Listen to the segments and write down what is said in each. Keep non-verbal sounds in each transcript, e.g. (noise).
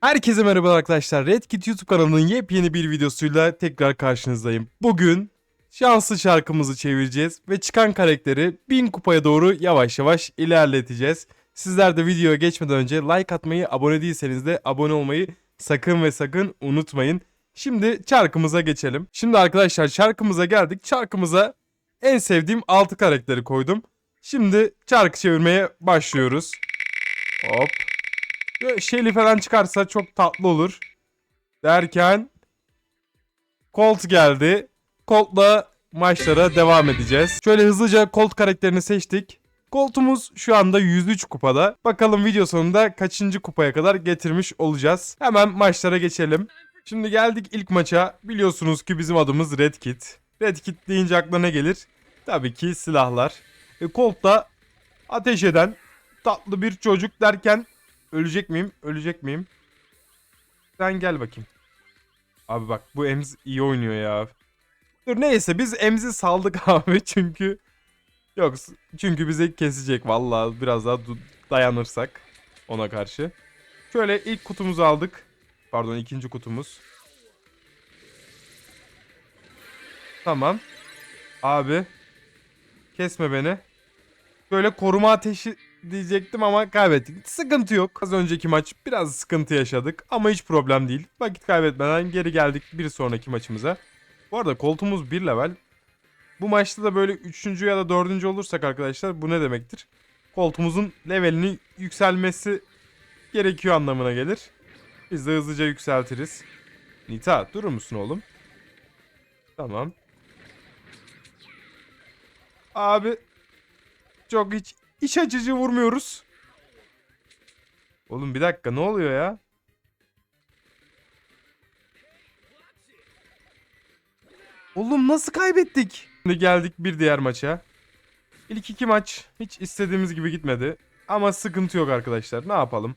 Herkese merhaba arkadaşlar. Red Kit YouTube kanalının yepyeni bir videosuyla tekrar karşınızdayım. Bugün şanslı şarkımızı çevireceğiz ve çıkan karakteri 1000 kupaya doğru yavaş yavaş ilerleteceğiz. Sizler de videoya geçmeden önce like atmayı, abone değilseniz de abone olmayı sakın ve sakın unutmayın. Şimdi çarkımıza geçelim. Şimdi arkadaşlar çarkımıza geldik. Çarkımıza en sevdiğim 6 karakteri koydum. Şimdi çarkı çevirmeye başlıyoruz. Hop. Shelly falan çıkarsa çok tatlı olur. Derken Colt geldi. Colt'la maçlara devam edeceğiz. Şöyle hızlıca Colt karakterini seçtik. Colt'umuz şu anda 103 kupada. Bakalım video sonunda kaçıncı kupaya kadar getirmiş olacağız. Hemen maçlara geçelim. Şimdi geldik ilk maça. Biliyorsunuz ki bizim adımız Red Kit. Red Kit deyince aklına ne gelir? Tabii ki silahlar. E, Colt da ateş eden tatlı bir çocuk derken Ölecek miyim? Ölecek miyim? Sen gel bakayım. Abi bak bu Ems iyi oynuyor ya. Dur neyse biz Ems'i saldık (laughs) abi çünkü yok çünkü bizi kesecek vallahi biraz daha dayanırsak ona karşı. Şöyle ilk kutumuzu aldık. Pardon ikinci kutumuz. Tamam. Abi kesme beni. Böyle koruma ateşi diyecektim ama kaybettik. Sıkıntı yok. Az önceki maç biraz sıkıntı yaşadık ama hiç problem değil. Vakit kaybetmeden geri geldik bir sonraki maçımıza. Bu arada koltuğumuz 1 level. Bu maçta da böyle 3. ya da 4. olursak arkadaşlar bu ne demektir? Koltuğumuzun levelini yükselmesi gerekiyor anlamına gelir. Biz de hızlıca yükseltiriz. Nita durur musun oğlum? Tamam. Abi çok hiç iç açıcı vurmuyoruz. Oğlum bir dakika ne oluyor ya? Oğlum nasıl kaybettik? Şimdi geldik bir diğer maça. İlk iki maç hiç istediğimiz gibi gitmedi. Ama sıkıntı yok arkadaşlar. Ne yapalım?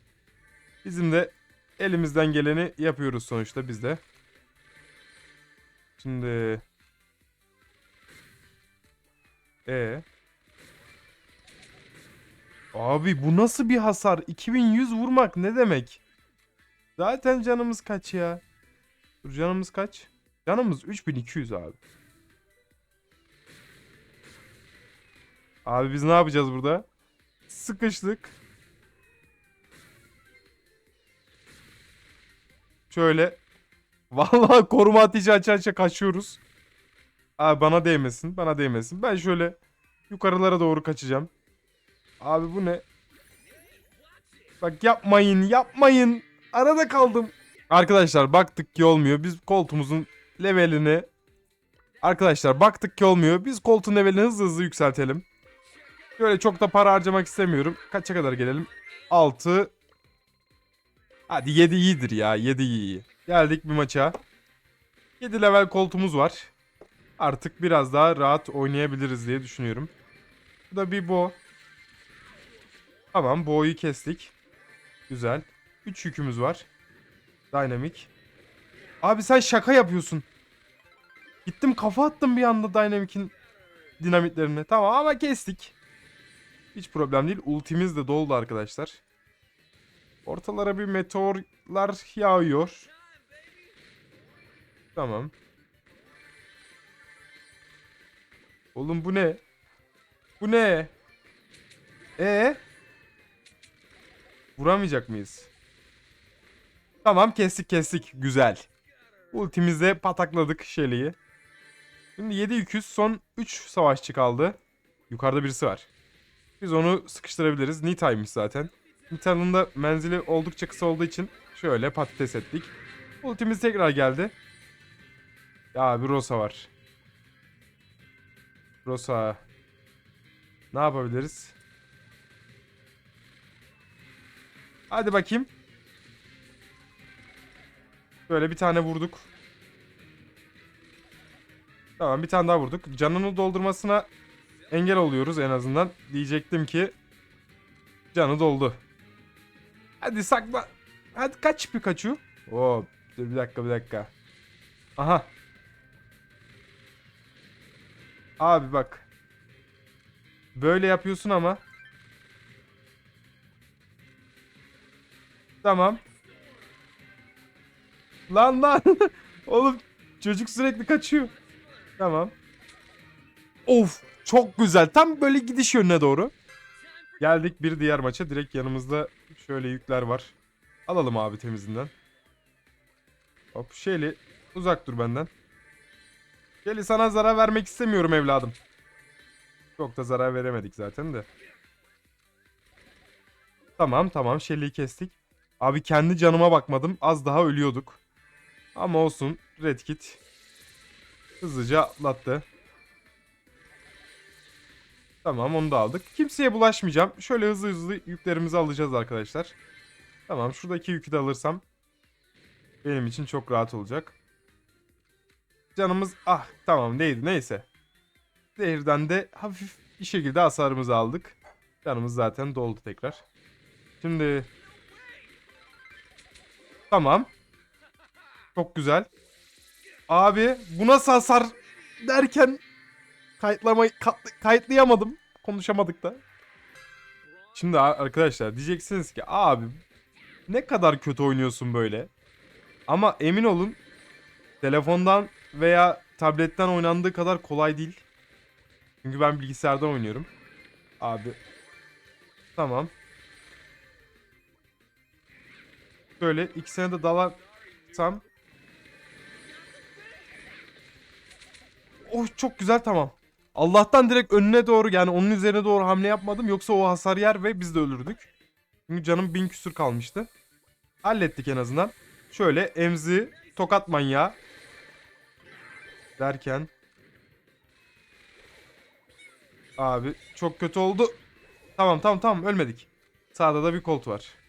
Bizim de elimizden geleni yapıyoruz sonuçta biz de. Şimdi... E Abi bu nasıl bir hasar? 2100 vurmak ne demek? Zaten canımız kaç ya? Dur canımız kaç? Canımız 3200 abi. Abi biz ne yapacağız burada? Sıkıştık. Şöyle. (laughs) Vallahi koruma ateşi aça aça kaçıyoruz. Abi bana değmesin. Bana değmesin. Ben şöyle yukarılara doğru kaçacağım. Abi bu ne? Bak yapmayın yapmayın. Arada kaldım. Arkadaşlar baktık ki olmuyor. Biz koltuğumuzun levelini Arkadaşlar baktık ki olmuyor. Biz koltuğun levelini hızlı hızlı yükseltelim. Böyle çok da para harcamak istemiyorum. Kaça kadar gelelim? 6 Hadi 7 iyidir ya. 7 iyi. Geldik bir maça. 7 level koltuğumuz var. Artık biraz daha rahat oynayabiliriz diye düşünüyorum. Bu da bir bo. Tamam boğayı kestik. Güzel. 3 yükümüz var. Dynamic. Abi sen şaka yapıyorsun. Gittim kafa attım bir anda Dynamic'in dinamitlerine. Tamam ama kestik. Hiç problem değil. Ultimiz de doldu arkadaşlar. Ortalara bir meteorlar yağıyor. Tamam. Oğlum bu ne? Bu ne? E Vuramayacak mıyız? Tamam kestik kestik. Güzel. Ultimizde patakladık Shelly'yi. Şimdi 7 yüküz. Son 3 savaşçı kaldı. Yukarıda birisi var. Biz onu sıkıştırabiliriz. Nita'ymış zaten. Nita'nın da menzili oldukça kısa olduğu için şöyle patates ettik. Ultimiz tekrar geldi. Ya bir Rosa var. Rosa. Ne yapabiliriz? Hadi bakayım. Böyle bir tane vurduk. Tamam bir tane daha vurduk. Canını doldurmasına engel oluyoruz en azından. Diyecektim ki canı doldu. Hadi sakla. Hadi kaç Pikachu. Oo, dur bir dakika bir dakika. Aha. Abi bak. Böyle yapıyorsun ama. Tamam. Lan lan. (laughs) Oğlum çocuk sürekli kaçıyor. Tamam. Of çok güzel. Tam böyle gidiş yönüne doğru. Geldik bir diğer maça. Direkt yanımızda şöyle yükler var. Alalım abi temizinden. Hop Shelly uzak dur benden. Shelly sana zarar vermek istemiyorum evladım. Çok da zarar veremedik zaten de. Tamam tamam Shelly'yi kestik. Abi kendi canıma bakmadım. Az daha ölüyorduk. Ama olsun. Red Kit hızlıca atlattı. Tamam onu da aldık. Kimseye bulaşmayacağım. Şöyle hızlı hızlı yüklerimizi alacağız arkadaşlar. Tamam şuradaki yükü de alırsam benim için çok rahat olacak. Canımız ah tamam neydi neyse. Zehirden de hafif bir şekilde hasarımızı aldık. Canımız zaten doldu tekrar. Şimdi Tamam. Çok güzel. Abi bu nasıl hasar derken kayıtlamayı kayıtlayamadım. Konuşamadık da. Şimdi arkadaşlar diyeceksiniz ki abi ne kadar kötü oynuyorsun böyle. Ama emin olun telefondan veya tabletten oynandığı kadar kolay değil. Çünkü ben bilgisayardan oynuyorum. Abi. Tamam. Böyle ikisine de dalarsam. Oh çok güzel tamam. Allah'tan direkt önüne doğru yani onun üzerine doğru hamle yapmadım. Yoksa o hasar yer ve biz de ölürdük. Çünkü canım bin küsür kalmıştı. Hallettik en azından. Şöyle emzi tokat manyağı. Derken. Abi çok kötü oldu. Tamam tamam tamam ölmedik. Sağda da bir kolt var.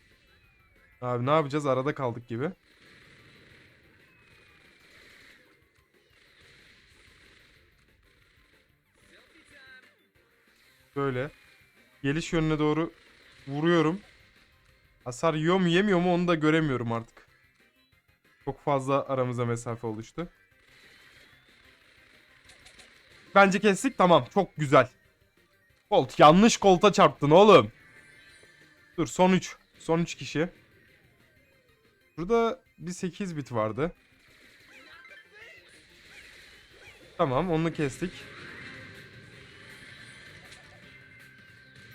Abi ne yapacağız? Arada kaldık gibi. Böyle. Geliş yönüne doğru vuruyorum. Hasar yiyor mu yemiyor mu onu da göremiyorum artık. Çok fazla aramıza mesafe oluştu. Bence kestik tamam çok güzel. Kolt yanlış kolta çarptın oğlum. Dur son 3. Son 3 kişi. Burada bir 8 bit vardı. Tamam onu kestik.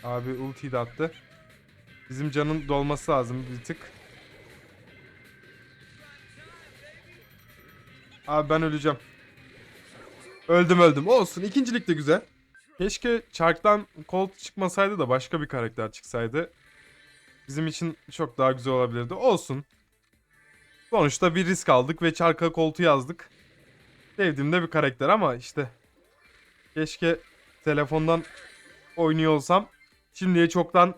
Abi ultiyi de attı. Bizim canın dolması lazım bir tık. Abi ben öleceğim. Öldüm öldüm. Olsun ikincilik de güzel. Keşke çarktan Colt çıkmasaydı da başka bir karakter çıksaydı. Bizim için çok daha güzel olabilirdi. Olsun. Sonuçta bir risk aldık ve çarka koltuğu yazdık. Sevdiğim de bir karakter ama işte. Keşke telefondan oynuyor olsam. Şimdiye çoktan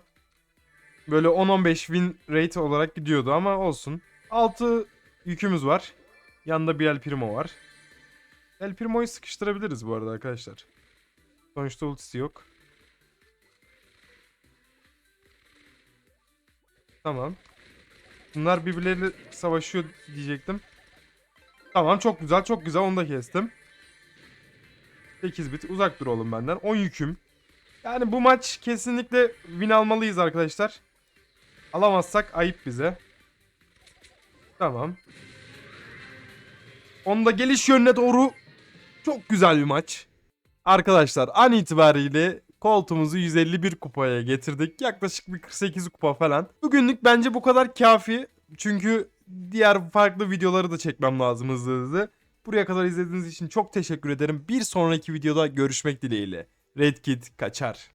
böyle 10-15 win rate olarak gidiyordu ama olsun. 6 yükümüz var. Yanında bir El Primo var. El Primo'yu sıkıştırabiliriz bu arada arkadaşlar. Sonuçta ultisi yok. Tamam. Bunlar birbirleriyle savaşıyor diyecektim. Tamam çok güzel çok güzel onu da kestim. 8 bit uzak dur oğlum benden. 10 yüküm. Yani bu maç kesinlikle win almalıyız arkadaşlar. Alamazsak ayıp bize. Tamam. Onu da geliş yönüne doğru çok güzel bir maç. Arkadaşlar an itibariyle koltuğumuzu 151 kupaya getirdik. Yaklaşık bir 48 kupa falan. Bugünlük bence bu kadar kafi. Çünkü diğer farklı videoları da çekmem lazım hızlı hızlı. Buraya kadar izlediğiniz için çok teşekkür ederim. Bir sonraki videoda görüşmek dileğiyle. Red Kit kaçar.